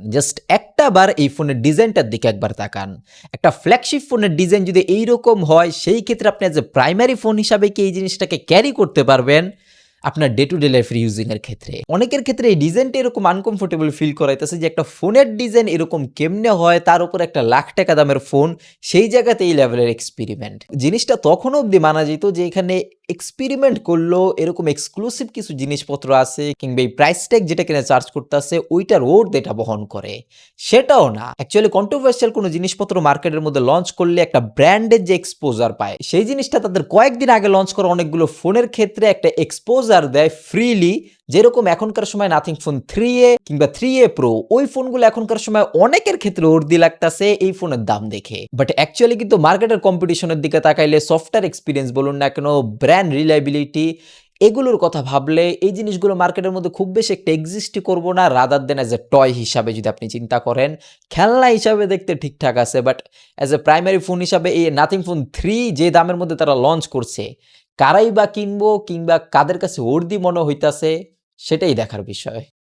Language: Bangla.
জাস্ট একটা বার এই ফোনের ডিজাইনটার দিকে একবার তাকান। একটা ফ্ল্যাগশিপ ফোনের ডিজাইন যদি এইরকম হয়, সেই ক্ষেত্রে আপনি এ প্রাইমারি ফোন হিসাবে কি এই জিনিসটাকে ক্যারি করতে পারবেন? আপনার day to day life using এর ক্ষেত্রে। অনেকের ক্ষেত্রে এই ডিজাইনটা এরকম আনকমফোর্টেবল ফিল করাইতেছে যে একটা ফোনের ডিজাইন এরকম কেমনে হয়, তার উপর একটা লাখ টাকা দামের ফোন সেই জায়গাতে এই লেভেলের এক্সপেরিমেন্ট জিনিসটা তখন অবধি মানা যেত যে এখানে এক্সপেরিমেন্ট করল এরকম এক্সক্লুসিভ কিছু জিনিসপত্র আছে কিংবা এই প্রাইস ট্যাগ যেটা কিনা চার্জ করতে আছে ওইটার ওর এটা বহন করে। সেটাও না। অ্যাকচুয়ালি কন্ট্রোভার্সিয়াল কোনো জিনিসপত্র মার্কেটের মধ্যে লঞ্চ করলে একটা ব্র্যান্ডের যে এক্সপোজার পায়, সেই জিনিসটা তাদের কয়েকদিন আগে লঞ্চ করা অনেকগুলো ফোনের ক্ষেত্রে একটা এক্সপোজার দেয় ফ্রিলি যেরকম এখনকার সময় নাথিং ফোন থ্রি এ কিংবা থ্রি এ প্রো ওই ফোনগুলো এখনকার সময় অনেকের ক্ষেত্রে উর্দি লাগতাছে এই ফোনের দাম দেখে। বাট অ্যাকচুয়ালি কিন্তু মার্কেটের কম্পিটিশনের দিকে তাকাইলে সফটওয়্যার এক্সপিরিয়েন্স বলুন না কেন ব্র্যান্ড রিলায়েবিলিটি এগুলোর কথা ভাবলে এই জিনিসগুলো মার্কেটের মধ্যে খুব বেশি একটা এক্সিস্টই করব না rather than as a toy হিসাবে যদি আপনি চিন্তা করেন। খেলনা হিসাবে দেখতে ঠিকঠাক আছে but as a primary phone হিসাবে এই নাথিং ফোন থ্রি যে দামের মধ্যে তারা লঞ্চ করছে কারাই বা কিনবো কিংবা কাদের কাছে অর্দি মনে হইতাছে সেটাই দেখার বিষয়।